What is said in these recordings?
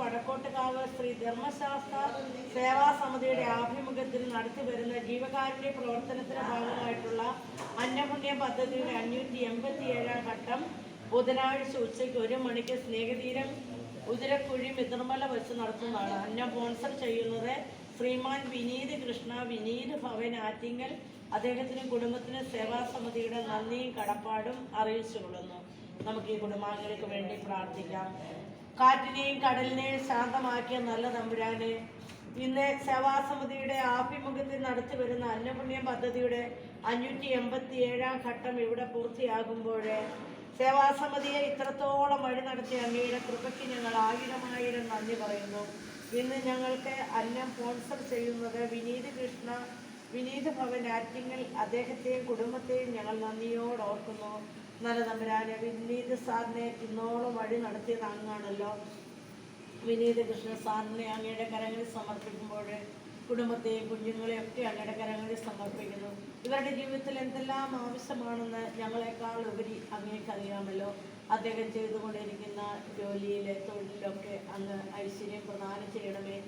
വടക്കോട്ടുകാവ് ശ്രീ ധർമ്മശാസ്ത്ര സേവാ സമിതിയുടെ ആഭിമുഖ്യത്തിൽ നടത്തി വരുന്ന ജീവകാരുണ്യ പ്രവർത്തനത്തിന്റെ ഭാഗമായിട്ടുള്ള അന്നപുണ്യ പദ്ധതിയുടെ അഞ്ഞൂറ്റി എൺപത്തി ഏഴാം ഘട്ടം ബുധനാഴ്ച ഉച്ചയ്ക്ക് ഒരു മണിക്ക് സ്നേഹതീരം ഉതിരക്കുഴി മിത്രമല വെച്ച് നടത്തുന്നതാണ്. അന്ന സ്പോൺസർ ചെയ്യുന്നത് ശ്രീമാൻ വിനീത് കൃഷ്ണ വിനീത് ഭവൻ ആറ്റിങ്ങൽ. അദ്ദേഹത്തിനും കുടുംബത്തിനും സേവാ സമിതിയുടെ നന്ദിയും കടപ്പാടും അറിയിച്ചു കൊള്ളുന്നു. നമുക്ക് ഈ കുടുംബാംഗങ്ങൾക്ക് വേണ്ടി പ്രാർത്ഥിക്കാം. കാറ്റിനെയും കടലിനെയും ശാന്തമാക്കിയ നല്ല തമ്പുരാനെ ഇന്ന് സേവാസമിതിയുടെ ആഭിമുഖ്യത്തിൽ നടത്തി വരുന്ന അന്നപുണ്യം പദ്ധതിയുടെ അഞ്ഞൂറ്റി എൺപത്തി ഏഴാം ഘട്ടം ഇവിടെ പൂർത്തിയാകുമ്പോൾ സേവാസമിതിയെ ഇത്രത്തോളം വഴി നടത്തിയ അങ്ങയുടെ കൃപയ്ക്ക് ഞങ്ങൾ ആയിരമായിരം ആയിരം നന്ദി പറയുന്നു. ഇന്ന് ഞങ്ങൾക്ക് അന്നം സ്പോൺസർ ചെയ്യുന്നത് വിനീത് കൃഷ്ണ. വിനീത് ഭവൻ ആറ്റിങ്ങൽ അദ്ദേഹത്തെയും കുടുംബത്തെയും ഞങ്ങൾ നന്ദിയോട് ഓർക്കുന്നു. നല്ല തമ്പുരാനെ വിനീത് സാറിനെ ഇന്നോളം വഴി നടത്തിയത് അങ്ങാണല്ലോ. വിനീത് കൃഷ്ണ സാറിനെ അങ്ങയുടെ കരങ്ങളിൽ സമർപ്പിക്കുമ്പോൾ കുടുംബത്തെയും കുഞ്ഞുങ്ങളെയും ഒക്കെ അങ്ങയുടെ കരങ്ങളിൽ സമർപ്പിക്കുന്നു. ഇവരുടെ ജീവിതത്തിൽ എന്തെല്ലാം ആവശ്യമാണെന്ന് ഞങ്ങളെക്കാൾ ഉപരി അങ്ങേക്ക് അറിയാമല്ലോ. അദ്ദേഹം ചെയ്തുകൊണ്ടിരിക്കുന്ന ജോലിയിലെ തൊഴിലിലൊക്കെ അങ്ങ് ഐശ്വര്യം പ്രദാനം ചെയ്യണമേ.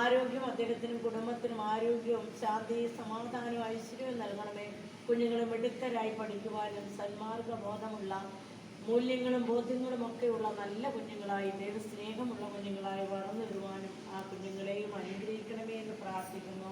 ആരോഗ്യം അദ്ദേഹത്തിനും കുടുംബത്തിനും ആരോഗ്യവും ശാന്തിയും സമാധാനവും ഐശ്വര്യവും നൽകണമേ. കുഞ്ഞുങ്ങളെ മിടുക്കരായി പഠിക്കുവാനും സന്മാർഗബോധമുള്ള മൂല്യങ്ങളും ബോധ്യങ്ങളും ഒക്കെയുള്ള നല്ല കുഞ്ഞുങ്ങളായി ദൈവസ്നേഹമുള്ള കുഞ്ഞുങ്ങളായി വളർന്നു വരുവാനും ആ കുഞ്ഞുങ്ങളെയും അനുഗ്രഹിക്കണമേ എന്ന് പ്രാർത്ഥിക്കുന്നു.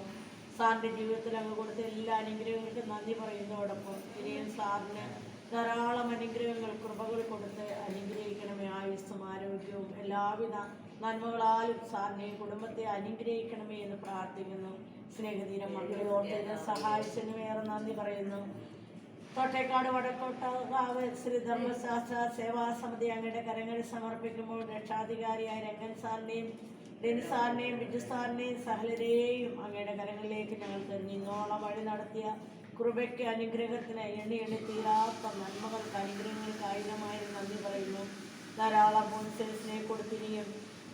സാറിന്റെ ജീവിതത്തിൽ അങ്ങ് കൊടുത്ത എല്ലാ അനുഗ്രഹങ്ങൾക്കും നന്ദി പറയുന്നതോടൊപ്പം ഇനിയും സാറിന് ധാരാളം അനുഗ്രഹങ്ങൾ കൃപകൾ കൊടുത്ത് അനുഗ്രഹിക്കണമേ. ആയുസ്സും ആരോഗ്യവും എല്ലാവിധ നന്മകളാലും സാറിനെയും കുടുംബത്തെ അനുഗ്രഹിക്കണമേ എന്ന് പ്രാർത്ഥിക്കുന്നു. സ്നേഹതീരം മക്കളെ ഓർത്തതിനെ സഹായിച്ചതിന് വേറെ നന്ദി പറയുന്നു. വടക്കോട്ട വടക്കോട്ടാവ് ശ്രീ ധർമ്മശാസ്ത്ര സേവാ സമിതി അങ്ങയുടെ കരങ്ങളിൽ സമർപ്പിക്കുമ്പോൾ രക്ഷാധികാരിയായ രംഗൻ സാറിനെയും ഡെനി സാറിനെയും ബിജു സാറിനെയും സഹലരെയും അങ്ങയുടെ കരങ്ങളിലേക്ക് ഞങ്ങൾ തരുന്നു ഇന്നോളം വഴി നടത്തിയ കൃപയ്ക്ക് അനുഗ്രഹത്തിന് എണ്ണി എണ്ണി തീരാത്ത നന്മകൾക്ക് അനുഗ്രഹങ്ങൾക്ക് ആയുധമായി നന്ദി പറയുന്നു. ധാരാളം സ്പോൺസേഴ്സിനെ കൊടുത്തിനിയും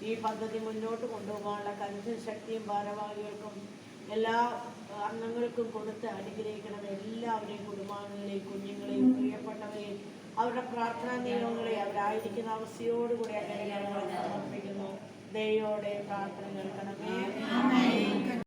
ഈ പദ്ധതി മുന്നോട്ട് കൊണ്ടുപോകാനുള്ള കരുതൽ ശക്തിയും ഭാരവാഹികൾക്കും എല്ലാ അംഗങ്ങൾക്കും കൊടുത്ത് അനുഗ്രഹിക്കണം. എല്ലാവരെയും കുടുംബാംഗങ്ങളെയും കുഞ്ഞുങ്ങളെയും പ്രിയപ്പെട്ടവരെയും അവരുടെ പ്രാർത്ഥനാ നിയമങ്ങളെ അവരായിരിക്കുന്ന അവസ്ഥയോടുകൂടി അങ്ങനെ ഞങ്ങൾ സമർപ്പിക്കുന്നു. ദയോടെ പ്രാർത്ഥന കേൾക്കണമേ